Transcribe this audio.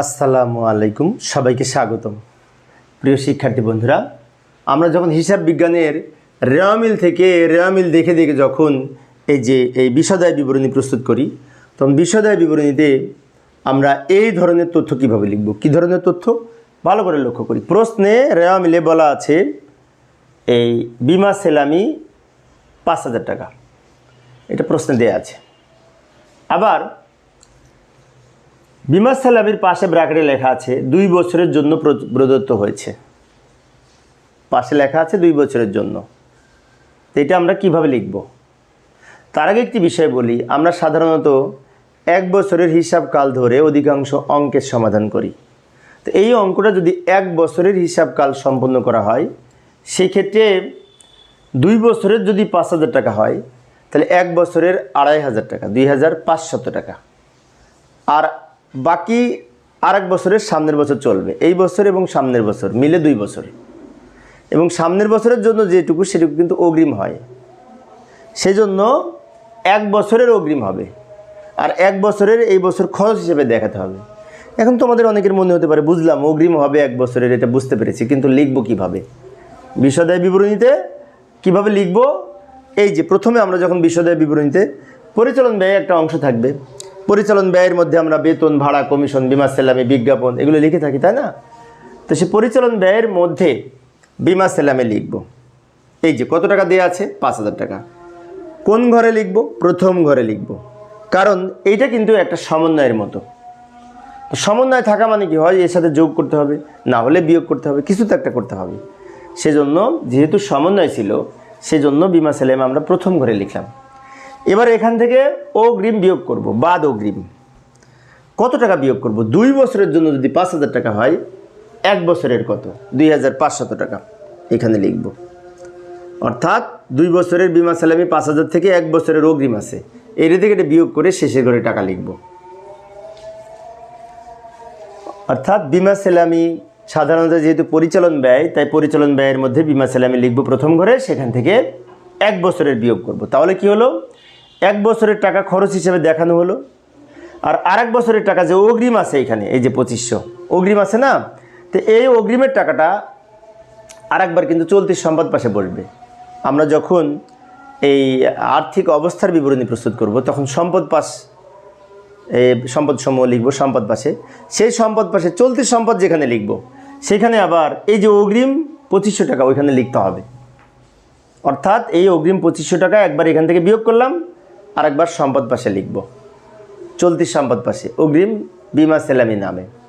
আসসালামু আলাইকুম, সবাইকে স্বাগতম। প্রিয় শিক্ষার্থী বন্ধুরা, আমরা যখন হিসাব বিজ্ঞানের রেওয়ামিল থেকে রেওয়ামিল দেখে দেখে যখন এই যে এই বিষদায় বিবরণী প্রস্তুত করি, তখন বিষদায় বিবরণীতে আমরা এই ধরনের তথ্য কীভাবে লিখব, কি ধরনের তথ্য? ভালো করে লক্ষ্য করি। প্রশ্নে রেওয়ামিলে বলা আছে, এই বিমা সেলামি পাঁচ হাজার টাকা। এটা প্রশ্নে দেয়া আছে। আবার বিমা সালামির পাশে ব্র্যাকেটে লেখা আছে, দুই বছরের জন্য প্র- প্রদত্ত হয়েছে। পাশে লেখা আছে, দুই বছরের জন্য। তো এটা আমরা কীভাবে লিখব? তার আগে একটি বিষয় বলি, আমরা সাধারণত এক বছরের হিসাব কাল ধরে অধিকাংশ অঙ্কের সমাধান করি। তো এই অঙ্কটা যদি এক বছরের হিসাব কাল সম্পন্ন করা হয়, সেক্ষেত্রে দুই বছরের যদি পাঁচ হাজার টাকা হয়, তাহলে এক বছরের আড়াই হাজার টাকা, দুই হাজার পাঁচশত টাকা। আর বাকি আর এক বছরের সামনের বছর চলবে। এই বছর এবং সামনের বছর, মিলে দুই বছর। এবং সামনের বছরের জন্য যেটুকু সেটুকু কিন্তু অগ্রিম হয়। সেই জন্য এক বছরের অগ্রিম হবে। আর এক বছরের এই বছর খরচ হিসেবে দেখাতে হবে। এখন তোমাদের অনেকের মনে হতে পারে, বুঝলাম অগ্রিম হবে এক বছরের, এটা বুঝতে পেরেছি, কিন্তু লিখব কীভাবে? বিশদায় বিবরণীতে কীভাবে লিখব? এই যে প্রথমে আমরা যখন বিশদায় বিবরণীতে, পরিচালন ব্যয় একটা অংশ থাকবে। পরিচালন ব্যয়ের মধ্যে আমরা বেতন, ভাড়া কমিশন বিমা সেলামি বিজ্ঞাপন এগুলো লিখে থাকি, তাই না? তো সে পরিচালন ব্যয়ের মধ্যে বিমা সেলামে লিখব। এই যে কত টাকা দেওয়া আছে? পাঁচ হাজার টাকা। কোন ঘরে লিখব? প্রথম ঘরে লিখব। কারণ এইটা কিন্তু একটা সমন্বয়ের মতো। সমন্বয় থাকা মানে কি হয়? এর সাথে যোগ করতে হবে, না হলে বিয়োগ করতে হবে, কিছু তো একটা করতে হবে। সেজন্য যেহেতু সমন্বয় ছিল, সেজন্য বিমা সেলাম আমরা প্রথম ঘরে লিখলাম। এবার এখান থেকে অগ্রিম বিয়োগ করব, বাদ অগ্রিম। কত টাকা বিয়োগ করব? দুই বছরের জন্য যদি পাঁচ হাজার টাকা হয়, এক বছরের কত? দুই হাজার পাঁচশত টাকা এখানে লিখব। অর্থাৎ দুই বছরের বিমা সালামি পাঁচ হাজার থেকে এক বছরের অগ্রিম আছে। এর থেকে এটা বিয়োগ করে শেষের ঘরে টাকা লিখব। অর্থাৎ বিমা সেলামি সাধারণত যেহেতু পরিচালন ব্যয়, তাই পরিচালন ব্যয়ের মধ্যে বিমা সেলামি লিখব প্রথম ঘরে, সেখান থেকে এক বছরের বিয়োগ করব। তাহলে কি হলো? এক বছরের টাকা খরচ হিসেবে দেখানো হলো। আর আরেক বছরের টাকা যে অগ্রিম আছে এখানে, এই যে পঁচিশশো। অগ্রিম আছে না? তো এই অগ্রিমের টাকাটা আরেকবার কিন্তু চলতি সম্পদ পাশে বসবে। আমরা যখন এই আর্থিক অবস্থার বিবরণী প্রস্তুত করব, তখন সম্পদ পাশ সম্পদ সমূহ লিখব সম্পদ পাশে। সেই সম্পদ পাশে চলতি সম্পদ যেখানে লিখব, সেখানে আবার এই যে অগ্রিম পঁচিশশো টাকা ওইখানে লিখতে হবে। অর্থাৎ এই অগ্রিম পঁচিশশো টাকা একবার এখান থেকে বিয়োগ করলাম আর একবার সম্পদ পাশে লিখব। চলতি সম্পদ পাশে অগ্রিম বিমা সেলামি নামে।